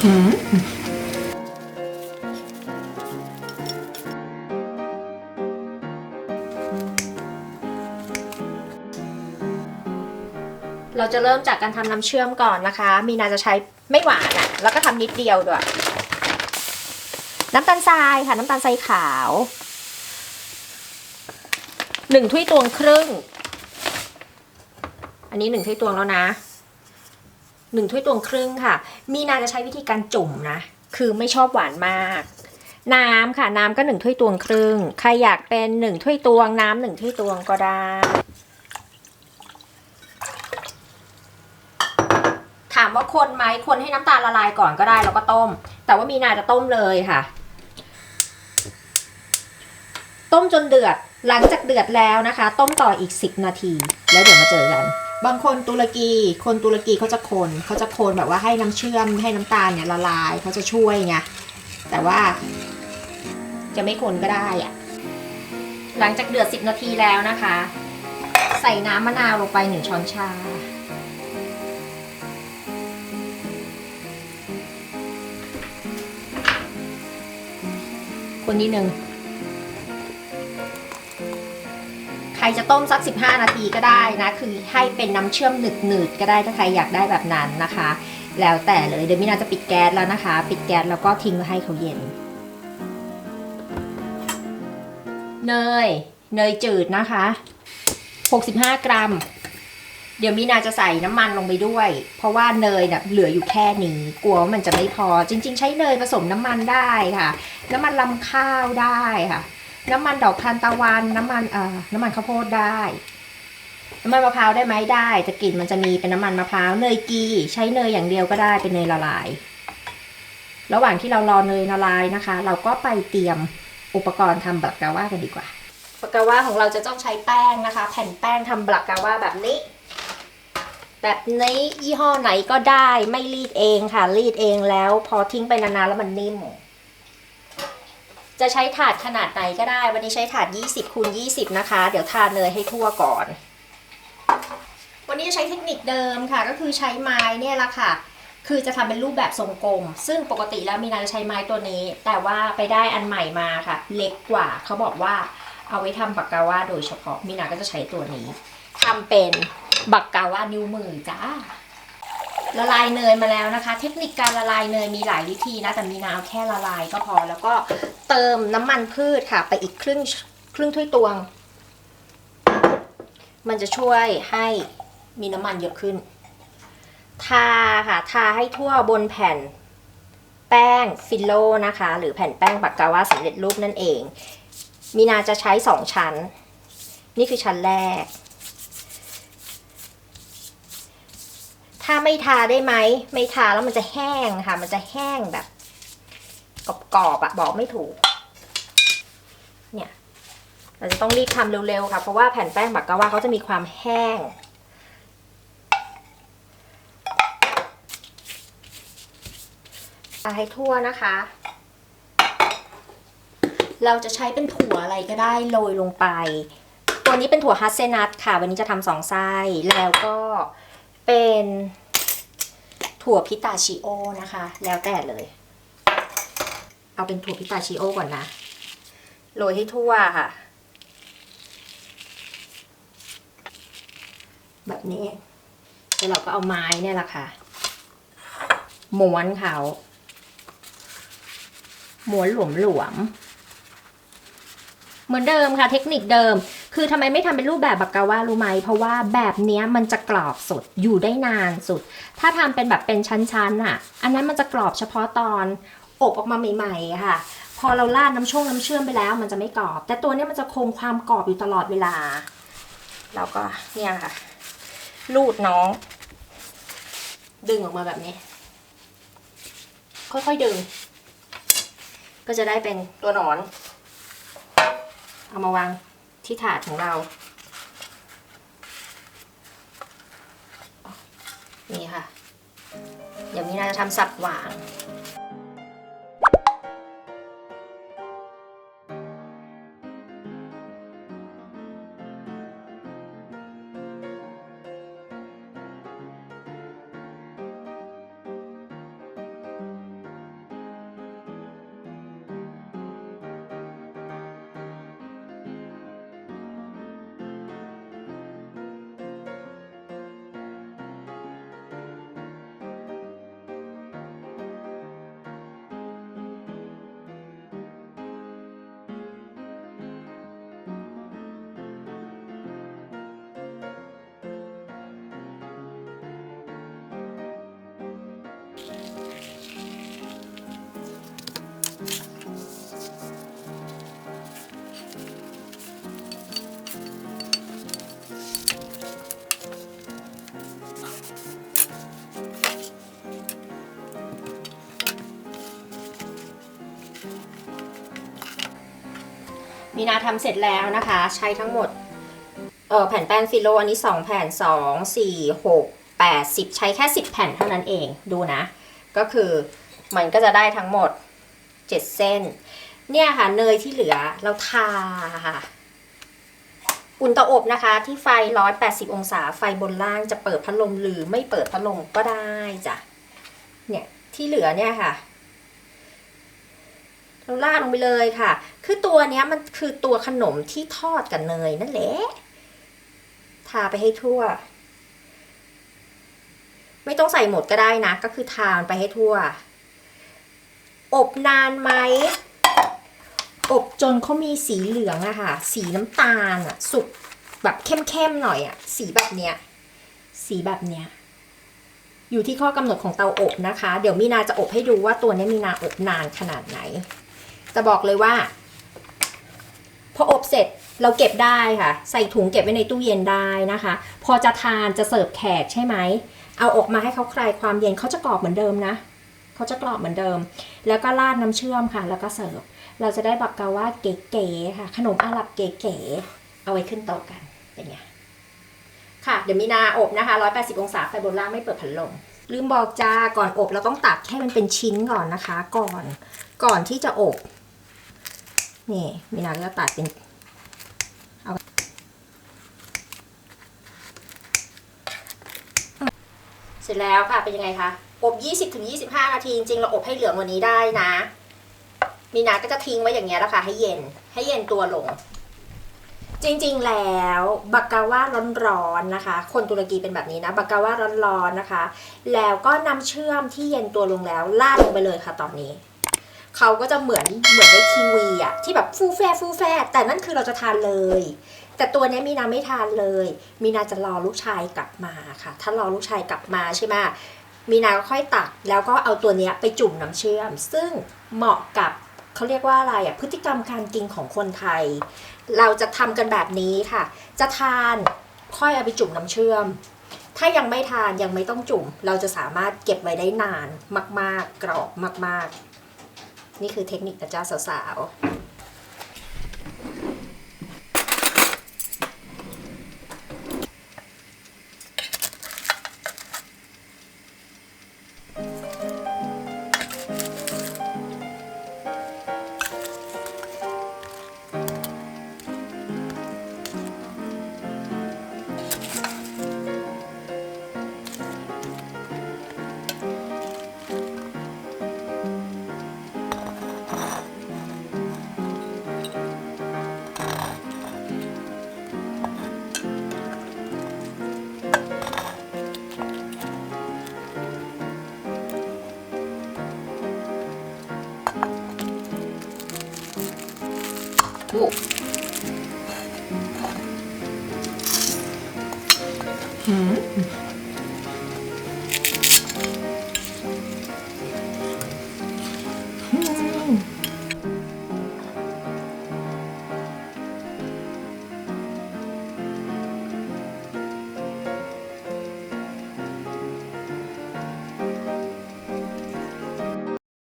เราจะเริ่มจากการทำน้ำเชื่อมก่อนนะคะ มีนาจะใช้ไม่หวานอะ่ะ แล้วก็ทำนิดเดียวด้วย น้ำตาลทรายค่ะ น้ำตาลทรายขาวหนึ่งถ้วยตวงครึ่ง อันนี้หนึ่งถ้วยตวงแล้วนะ หนึ่งถ้วยตวงครึ่งค่ะ มีนาจะใช้วิธีการจุ่มนะ คือไม่ชอบหวานมาก น้ำค่ะ น้ำก็หนึ่งถ้วยตวงครึ่ง ใครอยากเป็นหนึ่งถ้วยตวง น้ำหนึ่งถ้วยตวงก็ได้ ถามว่าคนไหมคนให้น้ำตาลละลายก่อนก็ได้แล้วก็ต้ม แต่ว่ามีนาจะต้มเลยค่ะ ต้มจนเดือด หลังจากเดือดแล้วนะคะ ต้มต่ออีก 10 นาที แล้วเดี๋ยวมาเจอกัน บางคนตุรกี คนตุรกีเขาจะคนเขาจะคนแบบว่าให้น้ำเชื่อมให้น้ำตาลเนี่ยละลายเขาจะช่วยไงแต่ว่าจะไม่คนก็ได้อะหลังจากเดือด 10 นาทีแล้วนะคะ ใส่น้ำมะนาวลงไป 1 ช้อนชา คนนิดนึง จะต้มสัก 15 นาทีก็ได้นะ คือให้เป็นน้ำเชื่อมหนืดๆก็ได้ถ้าใครอยากได้แบบนั้นนะคะ แล้วแต่เลยเดี๋ยวมินาจะปิดแก๊สแล้วนะคะ ปิดแก๊สแล้วก็ทิ้งไว้ให้เขาเย็น เนย เนยจืดนะคะ 65 กรัม เดี๋ยวมีนาจะใส่น้ำมันลงไปด้วย เพราะว่าเนยเนี่ยเหลืออยู่แค่นี้กลัวว่ามันจะไม่พอ จริง ๆ ใช้เนยผสมน้ำมันได้ค่ะ น้ำมันลำข้าวได้ค่ะ น้ำมันดอกทานตะวัน น้ำมันเอ่อน้ำมันข้าวโพดได้ น้ำมันมะพร้าวได้ไหมได้แต่กลิ่นมันจะมีเป็นน้ำมันมะพร้าวเนยกีใช้เนยอย่างเดียวก็ได้เป็นเนยละลาย ระหว่างที่เรารอเนยละลายนะคะ เราก็ไปเตรียมอุปกรณ์ทำบักกาว่ากันดีกว่าบักกาว่าของเราจะต้องใช้แป้งนะคะ แผ่นแป้งทำบักกาว่าแบบนี้แบบนี้ยี่ห้อไหนก็ได้ไม่รีดเองค่ะ รีดเองแล้ว พอทิ้งไปนานๆแล้วมันนิ่ม จะใช้ถาดขนาดไหนก็ได้ วันนี้ใช้ถาด 20คูณ20 นะคะ เดี๋ยวทาเนยให้ทั่วก่อน วันนี้จะใช้เทคนิคเดิมค่ะ ก็คือใช้ไม้เนี่ยละค่ะ คือจะทำเป็นรูปแบบทรงกลม ซึ่งปกติแล้วมีนาจะใช้ไม้ตัวนี้ แต่ว่าไปได้อันใหม่มาค่ะ เล็กกว่า เขาบอกว่าเอาไว้ทำบักกาว่าโดยเฉพาะมีนาก็จะใช้ตัวนี้ทำเป็นบักกาว่านิ้วมือจ้า ละลายเนยมาแล้วนะคะ เทคนิคการละลายเนยมีหลายวิธีนะแต่มีนาเอาแค่ละลายก็พอ แล้วก็เติมน้ำมันพืชค่ะ ไปอีกครึ่งครึ่งถ้วยตวง มันจะช่วยให้มีน้ำมันเยอะขึ้น ทาค่ะ ทาให้ทั่วบนแผ่นแป้งฟิลโลนะคะ หรือแผ่นแป้งบักกาวาสำเร็จรูปนั่นเอง มีนาจะใช้สองชั้น นี่คือชั้นแรก ถ้าไม่ทาได้ไหม ไม่ทาแล้วมันจะแห้งค่ะ มันจะแห้งแบบกรอบๆอะบอกไม่ถูก เนี่ย เราจะต้องรีบทำเร็วๆค่ะ เพราะว่าแผ่นแป้งบักกะว่าเขาจะมีความแห้ง ให้ทั่วนะคะ เราจะใช้เป็นถั่วอะไรก็ได้โรยลงไป ตัวนี้เป็นถั่วฮัสเซนัทค่ะ วันนี้จะทำสองไส้แล้วก็เป็น ถั่วพิตาชิโอนะคะ แล้วแต่เลย เอาเป็นถั่วพิตาชิโอก่อนนะ โรยให้ทั่วค่ะ แบบนี้ แล้วเราก็เอาไม้เนี่ยแหละค่ะม้วนเขาม้วนหลวมหลวม เหมือนเดิมค่ะเทคนิคเดิม คือทำไมไม่ทำเป็นรูปแบบบักกาว่ารู้ไหม เพราะว่าแบบเนี้ยมันจะกรอบสุดอยู่ได้นานสุด ถ้าทำเป็นแบบเป็นชั้นๆอะ อันนั้นมันจะกรอบเฉพาะตอนอบออกมาใหม่ๆค่ะ พอเราราดน้ำช่วงน้ำเชื่อมไปแล้วมันจะไม่กรอบ แต่ตัวนี้มันจะคงความกรอบอยู่ตลอดเวลา แล้วก็เนี่ยค่ะ ลูดน้อง ดึงออกมาแบบนี้ ค่อยๆดึง ก็จะได้เป็นตัวหนอน เอามาวางที่ถาดของเรา นี่ค่ะ เดี๋ยวมีนาจะทำสับหวาง มีนาทำเสร็จแล้วนะคะ ใช้ทั้งหมดเออแผ่นแป้งฟิโลอันนี้ 2 แผ่น 2 4 6 8 10 ใช้แค่ 10 แผ่นเท่านั้นเองดูนะ ก็คือมันก็จะได้ทั้งหมด 7 เส้น เนี่ยค่ะเนยที่เหลือเราทาค่ะอุ่นเตาอบนะคะ ที่ไฟ 180 องศาไฟบนล่างจะเปิดพัดลมหรือไม่เปิดพัดลมก็ได้จ้ะเนี่ยที่เหลือเนี่ยค่ะ เราราดลงไปเลยค่ะ คือตัวเนี้ยมันคือตัวขนมที่ทอดกับเนยนั่นแหละ ทาไปให้ทั่ว ไม่ต้องใส่หมดก็ได้นะ ก็คือทาไปให้ทั่ว อบนานไหม อบจนเขามีสีเหลืองอะค่ะ สีน้ำตาลอะสุกแบบเข้มๆหน่อยอะสีแบบเนี้ย สีแบบเนี้ยอยู่ที่ข้อกำหนดของเตาอบนะคะ เดี๋ยวมีนาจะอบให้ดูว่าตัวนี้มีนาอบนานขนาดไหน จะบอกเลยว่า พออบเสร็จเราเก็บได้ค่ะ ใส่ถุงเก็บไว้ในตู้เย็นได้นะคะ พอจะทานจะเสิร์ฟแขกใช่ไหม เอาออกมาให้เขาคลายความเย็นเขาจะกรอบเหมือนเดิมนะเขาจะกรอบเหมือนเดิม แล้วก็ราดน้ำเชื่อมค่ะ แล้วก็เสิร์ฟ เราจะได้บักกาว่าเก๋ๆค่ะ ขนมอาหรับเก๋ๆเอาไว้ขึ้นโต๊ะกันเป็นไงค่ะ เดี๋ยวมีนาอบนะคะ 180 องศาไฟบนล่างไม่เปิดพัดลม ลืมบอกจ้า ก่อนอบเราต้องตัดให้มันเป็นชิ้นก่อนนะคะ ก่อน ก่อนที่จะอบ นี่มีนาก็จะตัดเป็นเอาเสร็จแล้วค่ะเป็นยังไงคะอบ20-25 นาทีจริงๆเราอบให้เหลืองว่านี้ได้นะ มีนาก็จะทิ้งไว้อย่างเงี้ยแล้วค่ะให้เย็นให้เย็นตัวลง จริงๆแล้วบักกาว่าร้อนๆนะคะ คนตุรกีเป็นแบบนี้นะบักกาว่าร้อนๆนะคะ แล้วก็น้ำเชื่อมที่เย็นตัวลงแล้วลาดลงไปเลยค่ะตอนนี้ เขาก็จะเหมือนเหมือนในทีวีอะที่แบบฟูแฟฟูแฟแต่นั่นคือเราจะทานเลย แต่ตัวนี้มีนาไม่ทานเลย มีนาจะรอลูกชายกลับมาค่ะ ถ้ารอลูกชายกลับมาใช่ไหมมีนาก็ค่อยตักแล้วก็เอาตัวนี้ไปจุ่มน้ำเชื่อม ซึ่งเหมาะกับเขาเรียกว่าอะไรอะพฤติกรรมการกินของคนไทย เราจะทำกันแบบนี้ค่ะ จะทานค่อยเอาไปจุ่มน้ำเชื่อม ถ้ายังไม่ทานยังไม่ต้องจุ่ม เราจะสามารถเก็บไว้ได้นานมาก ๆ กรอบมาก ๆ นี่คือเทคนิคนะจ๊ะสาวๆ หืม